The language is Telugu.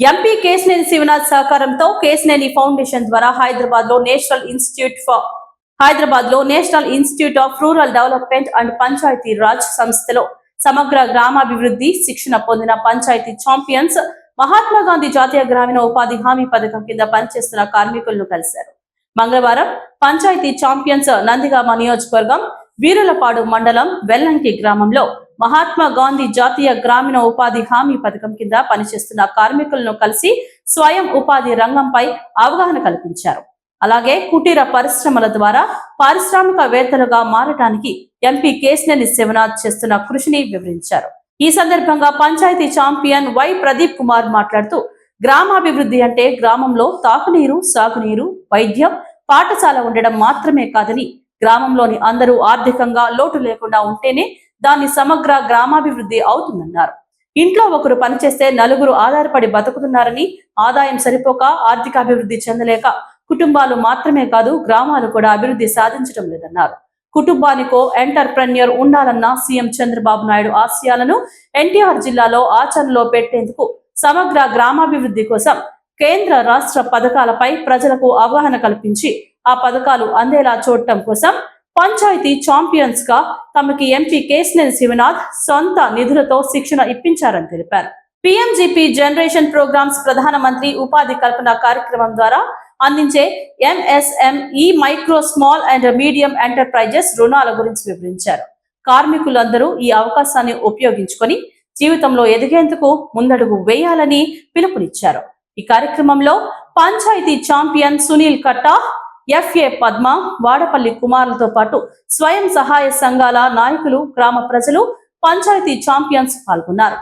ఎంపీ కేశినేని శివనాథ్ సహకారంతో కేశినేని ఫౌండేషన్ ద్వారా హైదరాబాద్లో నేషనల్ ఇన్స్టిట్యూట్ ఫర్ హైదరాబాద్లో national institute of rural development and Panchayati Raj సంస్థలో సమగ్ర గ్రామాభివృద్ధి శిక్షణ పొందిన పంచాయతీ ఛాంపియన్స్ మహాత్మా గాంధీ జాతీయ గ్రామీణ ఉపాధి హామీ పథకం కింద పనిచేస్తున్న కార్మికులను కలిశారు. మంగళవారం పంచాయతీ ఛాంపియన్స్ నందిగామ నియోజకవర్గం వీరులపాడు మండలం వెల్లంకి గ్రామంలో మహాత్మా గాంధీ జాతీయ గ్రామీణ ఉపాధి హామీ పథకం కింద పనిచేస్తున్న కార్మికులను కలిసి స్వయం ఉపాధి రంగంపై అవగాహన కల్పించారు. అలాగే కుటీర పరిశ్రమల ద్వారా పారిశ్రామికవేత్తలుగా మారటానికి ఎంపీ కేశినేని శివనాథ్ చేస్తున్న కృషిని వివరించారు. ఈ సందర్భంగా పంచాయతీ ఛాంపియన్ వై ప్రదీప్ కుమార్ మాట్లాడుతూ గ్రామాభివృద్ధి అంటే గ్రామంలో తాగునీరు సాగునీరు వైద్యం పాఠశాల ఉండడం మాత్రమే కాదని గ్రామంలోని అందరూ ఆర్థికంగా లోటు లేకుండా ఉంటేనే దాని సమగ్ర గ్రామాభివృద్ధి అవుతుందన్నారు. ఇంట్లో ఒకరు పనిచేస్తే నలుగురు ఆధారపడి బతుకుతున్నారని ఆదాయం సరిపోక ఆర్థిక అభివృద్ధి చెందలేక కుటుంబాలు మాత్రమే కాదు గ్రామాలు కూడా అభివృద్ధి సాధించడం లేదన్నారు. కుటుంబానికో ఎంటర్ప్రెన్యూర్ ఉండాలన్న సీఎం చంద్రబాబు నాయుడు ఆశయాలను ఎన్టీఆర్ జిల్లాలో ఆచరణలో పెట్టేందుకు సమగ్ర గ్రామాభివృద్ధి కోసం కేంద్ర రాష్ట్ర పథకాలపై ప్రజలకు అవగాహన కల్పించి ఆ పథకాలు అందేలా చూడటం కోసం పంచాయతీ ఛాంపియన్స్గా తమకి ఎంపీ కేశినేని శివనాథ్ సొంత నిధులతో శిక్షణ ఇప్పించారని తెలిపారు. పిఎంజిపి జనరేషన్ ప్రోగ్రామ్స్ ప్రధానమంత్రి ఉపాధి కల్పన కార్యక్రమం ద్వారా అందించే MSME micro small and medium enterprises రుణాల గురించి వివరించారు. కార్మికులందరూ ఈ అవకాశాన్ని ఉపయోగించుకొని జీవితంలో ఎదిగేందుకు ముందడుగు వేయాలని పిలుపునిచ్చారు. ఈ కార్యక్రమంలో పంచాయతీ ఛాంపియన్ సునీల్ కట్టా ఎఫ్ఏ పద్మ వాడపల్లి కుమారులతో పాటు స్వయం సహాయ సంఘాల నాయకులు గ్రామ ప్రజలు పంచాయతీ ఛాంపియన్స్ పాల్గొన్నారు.